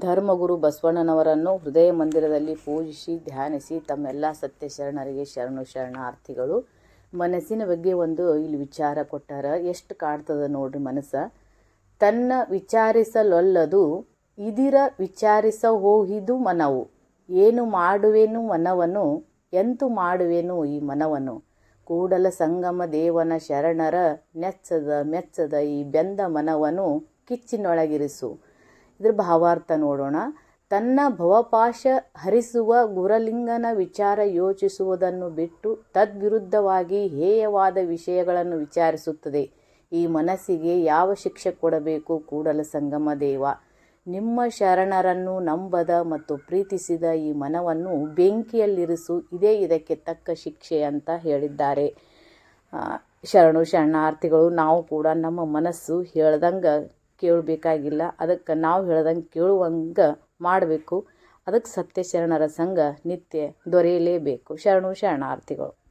ಧರ್ಮಗುರು ಬಸವಣ್ಣನವರನ್ನು ಹೃದಯ ಮಂದಿರದಲ್ಲಿ ಪೂಜಿಸಿ, ಧ್ಯಾನಿಸಿ, ತಮ್ಮೆಲ್ಲ ಸತ್ಯ ಶರಣರಿಗೆ ಶರಣು ಶರಣಾರ್ಥಿಗಳು. ಮನಸ್ಸಿನ ಬಗ್ಗೆ ಒಂದು ಇಲ್ಲಿ ವಿಚಾರ ಕೊಟ್ಟಾರ, ಎಷ್ಟು ಕಾಡ್ತದ ನೋಡ್ರಿ ಮನಸ್ಸ. ತನ್ನ ವಿಚಾರಿಸಲೊಲ್ಲದು, ಇದಿರ ವಿಚಾರಿಸ ಹೋಗಿದು ಮನವು. ಏನು ಮಾಡುವೆನು ಮನವನು, ಎಂತು ಮಾಡುವೆನು ಈ ಮನವನು. ಕೂಡಲ ಸಂಗಮ ದೇವನ ಶರಣರ ನೆಚ್ಚದ, ಮೆಚ್ಚದ ಈ ಬೆಂದ ಮನವನು ಕಿಚ್ಚಿನೊಳಗಿರಿಸು. ಇದ್ರ ಭಾವಾರ್ಥ ನೋಡೋಣ. ತನ್ನ ಭವಪಾಶ ಹರಿಸುವ ಗುರಲಿಂಗನ ವಿಚಾರ ಯೋಚಿಸುವುದನ್ನು ಬಿಟ್ಟು ತದ್ವಿರುದ್ಧವಾಗಿ ಹೇಯವಾದ ವಿಷಯಗಳನ್ನು ವಿಚಾರಿಸುತ್ತದೆ. ಈ ಮನಸ್ಸಿಗೆ ಯಾವ ಶಿಕ್ಷೆ ಕೊಡಬೇಕು ಕೂಡಲ ಸಂಗಮ ದೇವ. ನಿಮ್ಮ ಶರಣರನ್ನು ನಂಬದ ಮತ್ತು ಪ್ರೀತಿಸಿದ ಈ ಮನವನ್ನು ಬೆಂಕಿಯಲ್ಲಿರಿಸು, ಇದೇ ಇದಕ್ಕೆ ತಕ್ಕ ಶಿಕ್ಷೆ ಅಂತ ಹೇಳಿದ್ದಾರೆ. ಶರಣು ಶರಣಾರ್ಥಿಗಳು, ನಾವು ಕೂಡ ನಮ್ಮ ಮನಸ್ಸು ಹೇಳ್ದಂಗೆ ಕೇಳಬೇಕಾಗಿಲ್ಲ. ಅದಕ್ಕೆ ನಾವು ಹೇಳ್ದಂಗೆ ಕೇಳುವಂಗೆ ಮಾಡಬೇಕು. ಅದಕ್ಕೆ ಸತ್ಯ ಶರಣರ ಸಂಘ ನಿತ್ಯ ದೊರೆಯಲೇಬೇಕು. ಶರಣು ಶರಣಾರ್ಥಿಗಳು.